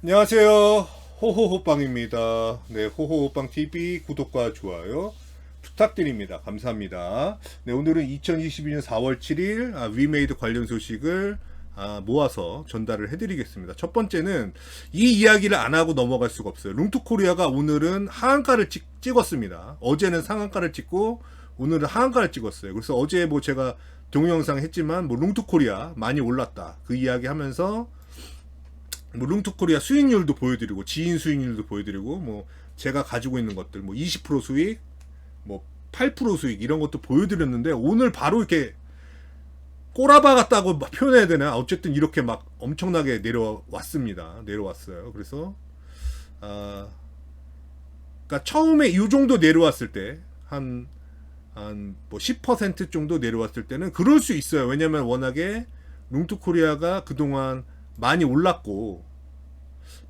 안녕하세요. 호호호빵입니다. 네, 호호호빵 TV 구독과 좋아요 부탁드립니다. 감사합니다. 네, 오늘은 2022년 4월 7일 아, 위메이드 관련 소식을 아, 모아서 전달을 해드리겠습니다. 첫 번째는 이 이야기를 안 하고 넘어갈 수가 없어요. 룽투코리아가 오늘은 하한가를 찍, 찍었습니다. 어제는 상한가를 찍고 오늘은 하한가를 찍었어요. 그래서 어제 뭐 제가 동영상 했지만 뭐 룽투코리아 많이 올랐다 그 이야기 하면서 뭐 룽투코리아 수익률도 보여드리고 지인 수익률도 보여드리고 뭐 제가 가지고 있는 것들 뭐 20% 수익 뭐 8% 수익 이런 것도 보여드렸는데 오늘 바로 이렇게 꼬라박 같다고 막 표현해야 되나? 어쨌든 이렇게 막 엄청나게 내려왔습니다. 내려왔어요. 그래서 아 그러니까 처음에 이 정도 내려왔을 때 한 한 뭐 10% 정도 내려왔을 때는 그럴 수 있어요. 왜냐면 워낙에 룽투코리아가 그동안 많이 올랐고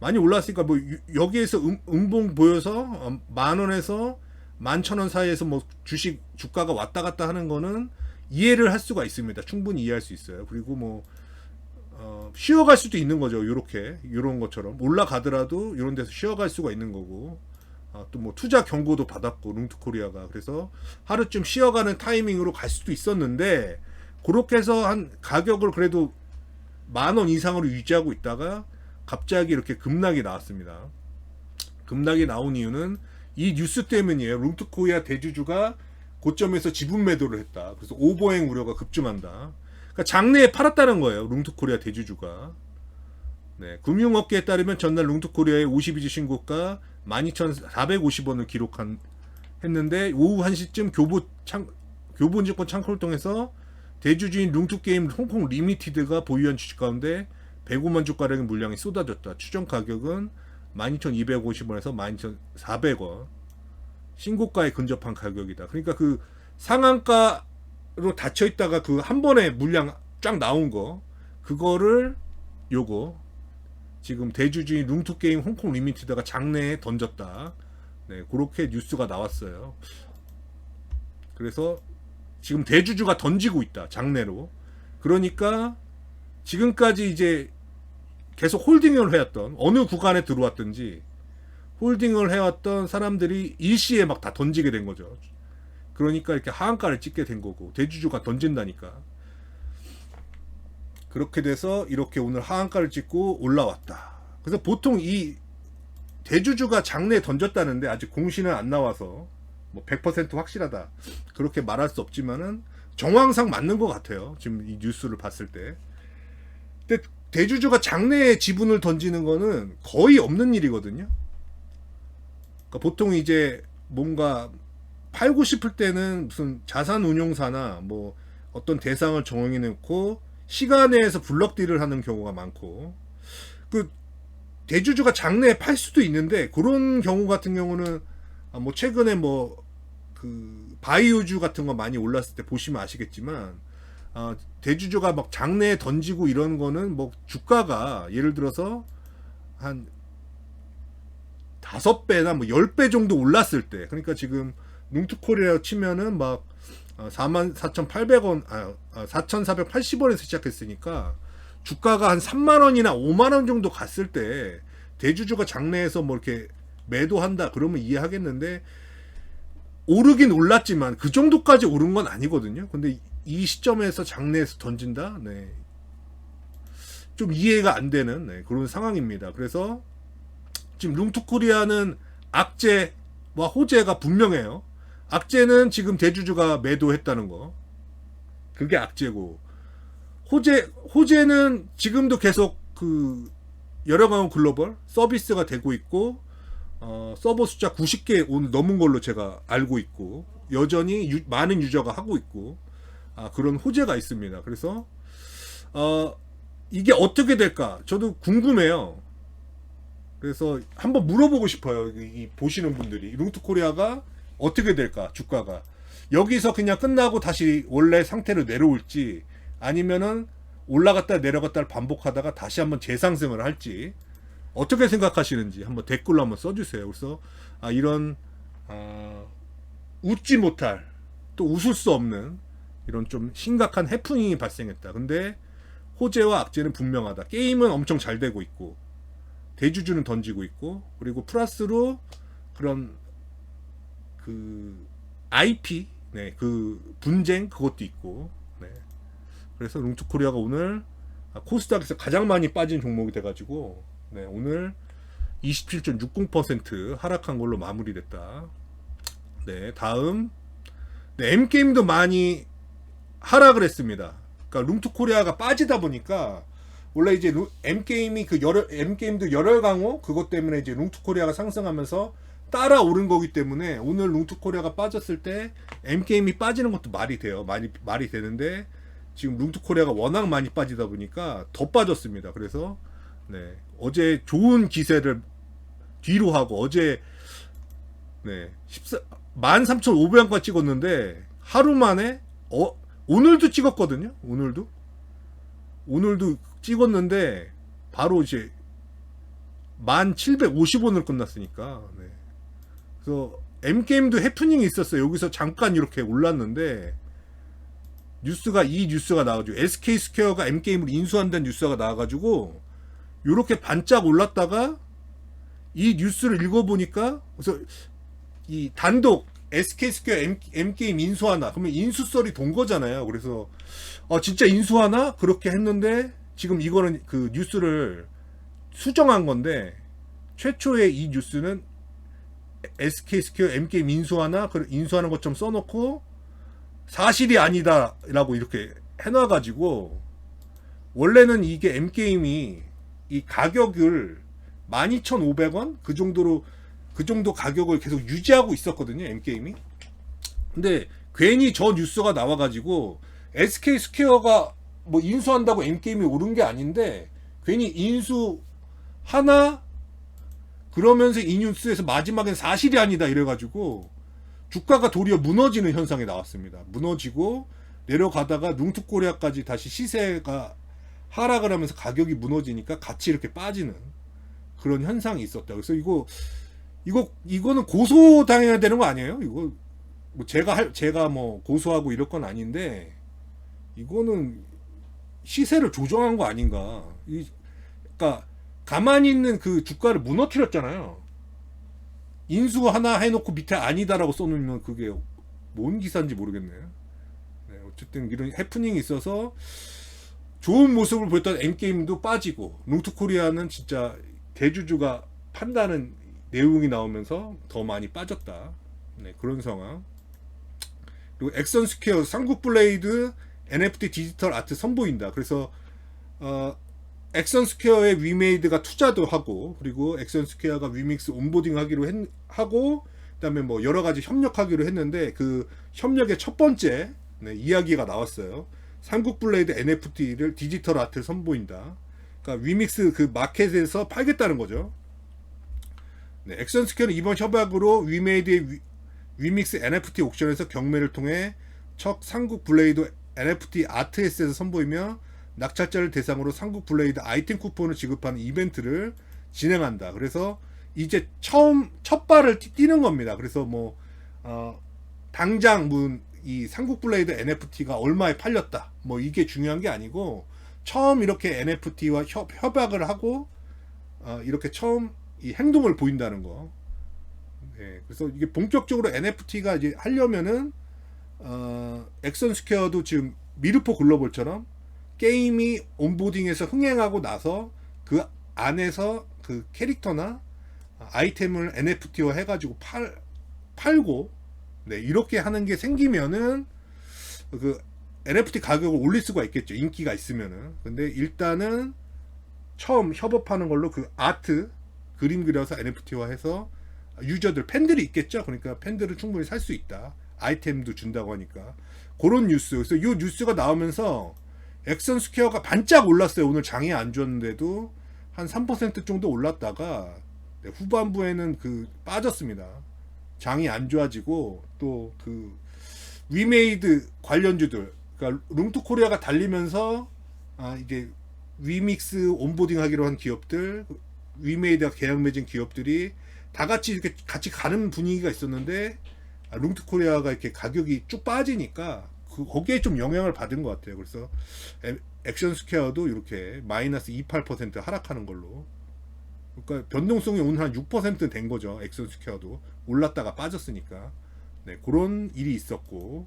많이 올랐으니까 뭐 유- 여기에서 음, 음봉 보여서 어, 만 원에서 만 천 원 사이에서 뭐 주식 주가가 왔다 갔다 하는 거는 이해를 할 수가 있습니다. 충분히 이해할 수 있어요. 그리고 뭐 어, 쉬어갈 수도 있는 거죠. 요렇게 요런 것처럼 올라가더라도 이런 데서 쉬어갈 수가 있는 거고 아, 또뭐 투자 경고도 받았고 룽투코리아가 그래서 하루쯤 쉬어가는 타이밍으로 갈 수도 있었는데 그렇게 해서 한 가격을 그래도 만 원 이상으로 유지하고 있다가 갑자기 이렇게 급락이 나왔습니다. 급락이 나온 이유는 이 뉴스 때문이에요. 룽투코리아 대주주가 고점에서 지분 매도를 했다. 그래서 오버행 우려가 급증한다. 그러니까 장내에 팔았다는 거예요. 룽투코리아 대주주가. 네, 금융업계에 따르면 전날 룽투코리아의 52주 신고가 12,450원을 기록한 했는데 오후 1시쯤 교보 창 교보증권 창구를 통해서 대주주인 룽투게임 홍콩 리미티드가 보유한 주식 가운데 105만 주가량의 물량이 쏟아졌다. 추정 가격은 12,250원에서 12,400원. 신고가에 근접한 가격이다. 그러니까 그 상한가로 닫혀 있다가 그 한 번에 물량 쫙 나온 거 그거를 요거 지금 대주주인 룽투게임 홍콩 리미티드가 장내에 던졌다. 네, 그렇게 뉴스가 나왔어요. 그래서 지금 대주주가 던지고 있다. 장내로. 그러니까 지금까지 이제 계속 홀딩을 해왔던 어느 구간에 들어왔든지 홀딩을 해왔던 사람들이 일시에 막 다 던지게 된 거죠. 그러니까 이렇게 하한가를 찍게 된 거고 대주주가 던진다니까. 그렇게 돼서 이렇게 오늘 하한가를 찍고 올라왔다. 그래서 보통 이 대주주가 장내에 던졌다는데 아직 공시는 안 나와서 뭐 100% 확실하다 그렇게 말할 수 없지만은 정황상 맞는 것 같아요. 지금 이 뉴스를 봤을 때. 근데 대주주가 장내에 지분을 던지는 거는 거의 없는 일이거든요. 그러니까 보통 이제 뭔가 팔고 싶을 때는 무슨 자산 운용사나 뭐 어떤 대상을 정해 놓고 시간 내에서 블럭 딜을 하는 경우가 많고 그 대주주가 장내에 팔 수도 있는데 그런 경우 같은 경우는 아, 뭐 최근에 뭐 그 바이오주 같은 거 많이 올랐을 때 보시면 아시겠지만 아, 대주주가 막 장내에 던지고 이런 거는 뭐 주가가 예를 들어서 한 다섯 배나 뭐 열 배 정도 올랐을 때 그러니까 지금 뭉투코리아 치면은 막 4만 4,800원 아 4,480원에서 시작했으니까 주가가 한 3만 원이나 5만 원 정도 갔을 때 대주주가 장내에서 뭐 이렇게 매도한다 그러면 이해하겠는데 오르긴 올랐지만 그 정도까지 오른 건 아니거든요. 근데 이 시점에서 장내에서 던진다? 네. 좀 이해가 안 되는 네, 그런 상황입니다. 그래서 지금 룽투코리아는 악재와 호재가 분명해요. 악재는 지금 대주주가 매도했다는 거. 그게 악재고. 호재, 호재는 지금도 계속 그 여러 가지 글로벌 서비스가 되고 있고, 어, 서버 숫자 90개 오늘 넘은 걸로 제가 알고 있고, 여전히 유- 많은 유저가 하고 있고, 아, 그런 호재가 있습니다. 그래서, 어, 이게 어떻게 될까? 저도 궁금해요. 그래서 한번 물어보고 싶어요. 이, 이 보시는 분들이. 룽투 코리아가 어떻게 될까? 주가가. 여기서 그냥 끝나고 다시 원래 상태로 내려올지, 아니면은 올라갔다 내려갔다를 반복하다가 다시 한번 재상승을 할지, 어떻게 생각하시는지 한번 댓글로 한번 써주세요. 그래서 아, 이런 아, 웃지 못할 또 웃을 수 없는 이런 좀 심각한 해프닝이 발생했다. 근데 호재와 악재는 분명하다. 게임은 엄청 잘 되고 있고 대주주는 던지고 있고 그리고 플러스로 그런 그 IP 네, 그 분쟁 그것도 있고 네. 그래서 룽투코리아가 오늘 아, 코스닥에서 가장 많이 빠진 종목이 돼가지고 네, 오늘 27.60% 하락한 걸로 마무리됐다. 네, 다음 네, M 게임도 많이 하락을 했습니다. 그러니까 룽투코리아가 빠지다 보니까 원래 이제 M 게임이 그 열혈 M 게임도 열혈 강호 그것 때문에 이제 룽투코리아가 상승하면서 따라 오른 거기 때문에 오늘 룽투코리아가 빠졌을 때 M 게임이 빠지는 것도 말이 돼요. 많이 말이 되는데 지금 룽투코리아가 워낙 많이 빠지다 보니까 더 빠졌습니다. 그래서 네, 어제 좋은 기세를 뒤로 하고 어제 네, 14 13,500원까지 찍었는데 하루 만에 어 오늘도 찍었거든요. 오늘도 오늘도 찍었는데 바로 이제 1,750원으로 끝났으니까. 네. 그래서 M 게임도 해프닝이 있었어요. 여기서 잠깐 이렇게 올랐는데 뉴스가 이 뉴스가 나와가지고 SK 스퀘어가 M 게임을 인수한다는 뉴스가 나와가지고 이렇게 반짝 올랐다가 이 뉴스를 읽어보니까 그래서 이 단독 SK 스퀘어 M, M 게임 인수하나. 그러면 인수설이 돈 거잖아요. 그래서 어 진짜 인수하나? 그렇게 했는데 지금 이거는 그 뉴스를 수정한 건데 최초의 이 뉴스는 SK 스퀘어 M 게임 인수하나? 그 인수하는 것 좀 써놓고 사실이 아니다라고 이렇게 해놔가지고 원래는 이게 M 게임이 이 가격을 12,500원 그 정도로 그 정도 가격을 계속 유지하고 있었거든요 M 게임이. 근데 괜히 저 뉴스가 나와가지고 SK 스퀘어가 뭐 인수한다고 M 게임이 오른 게 아닌데 괜히 인수 하나 그러면서 이 뉴스에서 마지막엔 사실이 아니다 이래가지고 주가가 도리어 무너지는 현상이 나왔습니다. 무너지고 내려가다가 룽투코리아까지 다시 시세가 하락을 하면서 가격이 무너지니까 같이 이렇게 빠지는 그런 현상이 있었다. 그래서 이거 이거 이거는 고소 당해야 되는 거 아니에요? 이거 뭐 제가 할 제가 뭐 고소하고 이럴 건 아닌데 이거는 시세를 조정한 거 아닌가? 이 그러니까 가만히 있는 그 주가를 무너뜨렸잖아요. 인수 하나 해놓고 밑에 아니다라고 써놓으면 그게 뭔 기사인지 모르겠네요. 네, 어쨌든 이런 해프닝이 있어서 좋은 모습을 보였던 N게임도 빠지고 롱투코리아는 진짜 대주주가 판다는 내용이 나오면서 더 많이 빠졌다. 네, 그런 상황. 그리고 엑선 스퀘어 삼국 블레이드 NFT 디지털 아트 선보인다. 그래서 어, 엑선 스퀘어에 위메이드가 투자도 하고 그리고 엑선 스퀘어가 위믹스 온보딩 하기로 했, 하고 그다음에 뭐 여러 가지 협력하기로 했는데 그 협력의 첫 번째 네, 이야기가 나왔어요. 삼국 블레이드 NFT를 디지털 아트 선보인다. 그러니까 위믹스 그 마켓에서 팔겠다는 거죠. 네, 엑선 스퀘어는 이번 협약으로 위메이드의 위, 위믹스 NFT 옥션에서 경매를 통해 첫 삼국 블레이드 NFT 아트에셋을 선보이며 낙찰자를 대상으로 삼국 블레이드 아이템 쿠폰을 지급하는 이벤트를 진행한다. 그래서 이제 처음 첫 발을 뛰는 겁니다. 그래서 뭐 어, 당장 뭐 이 삼국 블레이드 NFT가 얼마에 팔렸다. 뭐 이게 중요한 게 아니고 처음 이렇게 NFT와 협, 협약을 하고 어, 이렇게 처음 이 행동을 보인다는 거. 네, 그래서 이게 본격적으로 NFT가 이제 하려면은 어, 엑선 스퀘어도 지금 미르포 글로벌처럼 게임이 온보딩에서 흥행하고 나서 그 안에서 그 캐릭터나 아이템을 NFT화 해가지고 팔 팔고 네 이렇게 하는 게 생기면은 그 NFT 가격을 올릴 수가 있겠죠 인기가 있으면은. 근데 일단은 처음 협업하는 걸로 그 아트 그림 그려서 NFT화해서 유저들 팬들이 있겠죠? 그러니까 팬들은 충분히 살 수 있다. 아이템도 준다고 하니까. 그런 뉴스. 그래서 이 뉴스가 나오면서 엑선 스퀘어가 반짝 올랐어요. 오늘 장이 안 좋았는데도 한 3% 정도 올랐다가 네, 후반부에는 그 빠졌습니다. 장이 안 좋아지고 또 그 위메이드 관련주들 그러니까 룽투 코리아가 달리면서 아 이게 위믹스 온보딩 하기로 한 기업들 위메이드가 계약 맺은 기업들이 다 같이 이렇게 같이 가는 분위기가 있었는데 아, 룽투 코리아가 이렇게 가격이 쭉 빠지니까 그 거기에 좀 영향을 받은 것 같아요. 그래서 액션 스퀘어도 이렇게 마이너스 28% 하락하는 걸로 그러니까 변동성이 오늘 한 6%된 거죠. 엑선 스퀘어도 올랐다가 빠졌으니까. 네, 그런 일이 있었고.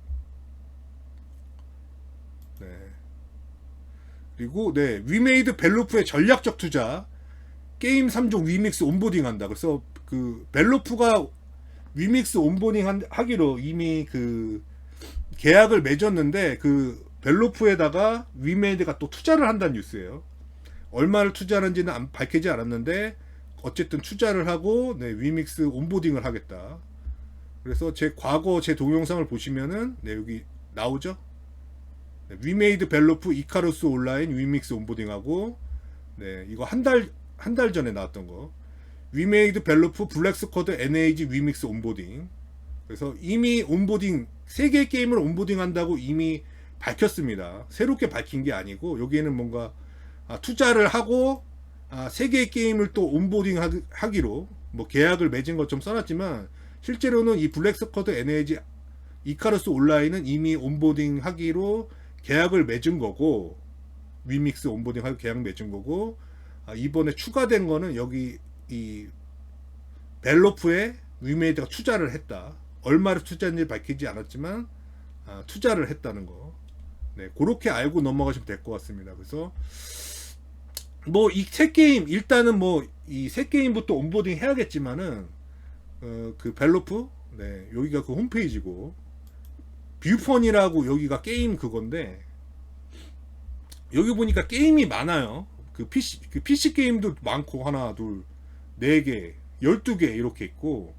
네. 그리고 네, 위메이드 벨로프의 전략적 투자 게임 3종 위믹스 온보딩 한다. 그래서 그 벨로프가 위믹스 온보딩 한- 하기로 이미 그 계약을 맺었는데 그 벨로프에다가 위메이드가 또 투자를 한다는 뉴스예요. 얼마를 투자하는지는 안- 밝히지 않았는데 어쨌든 투자를 하고 네, 위믹스 온보딩을 하겠다. 그래서 제 과거 제 동영상을 보시면은 네, 여기 나오죠. 네, 위메이드 벨로프 이카루스 온라인 위믹스 온보딩하고 네, 이거 한 달 한 달 전에 나왔던 거. 위메이드 벨로프 블랙스쿼드 NAG 위믹스 온보딩. 그래서 이미 온보딩 세 개의 게임을 온보딩 한다고 이미 밝혔습니다. 새롭게 밝힌 게 아니고 여기에는 뭔가 아, 투자를 하고 아, 세 개의 게임을 또 온보딩 하- 하기로 뭐 계약을 맺은 것 좀 써놨지만 실제로는 이 블랙스쿼드 NAG 이카루스 온라인은 이미 온보딩 하기로 계약을 맺은 거고 위믹스 온보딩 하기 계약 맺은 거고 아, 이번에 추가된 거는 여기 이 벨로프에 위메이드가 투자를 했다. 얼마를 투자했는지 밝히지 않았지만 아, 투자를 했다는 거. 네, 그렇게 알고 넘어가시면 될 것 같습니다. 그래서 뭐이세 게임 일단은 뭐이세 게임부터 온보딩 해야겠지만은 어, 그 벨로프 네 여기가 그 홈페이지고 뷰펀이라고 여기가 게임 그건데 여기 보니까 게임이 많아요. 그 PC 그 PC 게임도 많고 하나 둘 네 개, 열두 개 이렇게 있고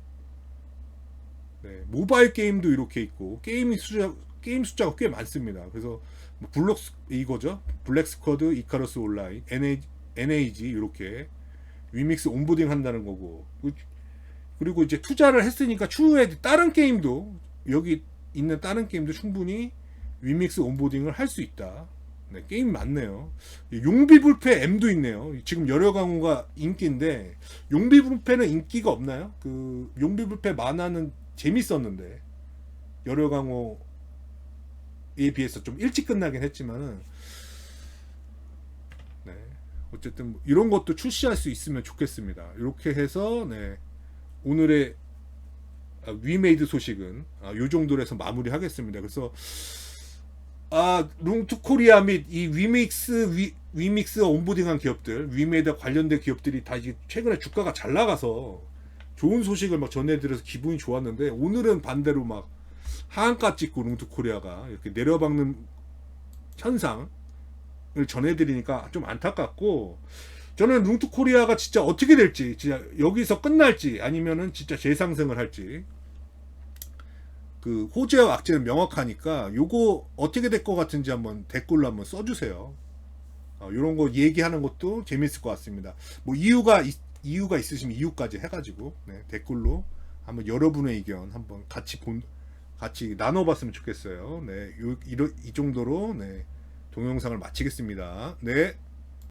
네, 모바일 게임도 이렇게 있고 게임 숫자 게임 숫자가 꽤 많습니다. 그래서 뭐 블록 이거죠. 블랙 스쿼드, 이카루스 온라인, NA, NAG 이렇게 위믹스 온보딩 한다는 거고 그- 그리고 이제 투자를 했으니까 추후에 다른 게임도 여기 있는 다른 게임도 충분히 위믹스 온보딩을 할 수 있다. 네, 게임 많네요. 용비불패 M도 있네요. 지금 여러 강호가 인기인데 용비불패는 인기가 없나요? 그 용비불패 만화는 재밌었는데 여러 강호에 비해서 좀 일찍 끝나긴 했지만은 네 어쨌든 뭐 이런 것도 출시할 수 있으면 좋겠습니다. 이렇게 해서 네 오늘의 아, 위메이드 소식은 아, 요 정도로 해서 마무리하겠습니다. 그래서 아, 룽투 코리아 및 이 위믹스 위, 위믹스 온보딩한 기업들, 위메이드 관련된 기업들이 다 이제 최근에 주가가 잘 나가서 좋은 소식을 막 전해드려서 기분이 좋았는데 오늘은 반대로 막 하한가 찍고 룽투 코리아가 이렇게 내려박는 현상을 전해드리니까 좀 안타깝고 저는 룽투 코리아가 진짜 어떻게 될지 진짜 여기서 끝날지 아니면은 진짜 재상승을 할지 그 호재와 악재는 명확하니까 요거 어떻게 될 것 같은지 한번 댓글로 한번 써주세요. 어, 이런 거 얘기하는 것도 재밌을 것 같습니다. 뭐 이유가 있, 이유가 있으시면 이유까지 해가지고 네, 댓글로 한번 여러분의 의견 한번 같이 본 같이 나눠봤으면 좋겠어요. 네, 요, 이러, 이 정도로 네, 동영상을 마치겠습니다. 네.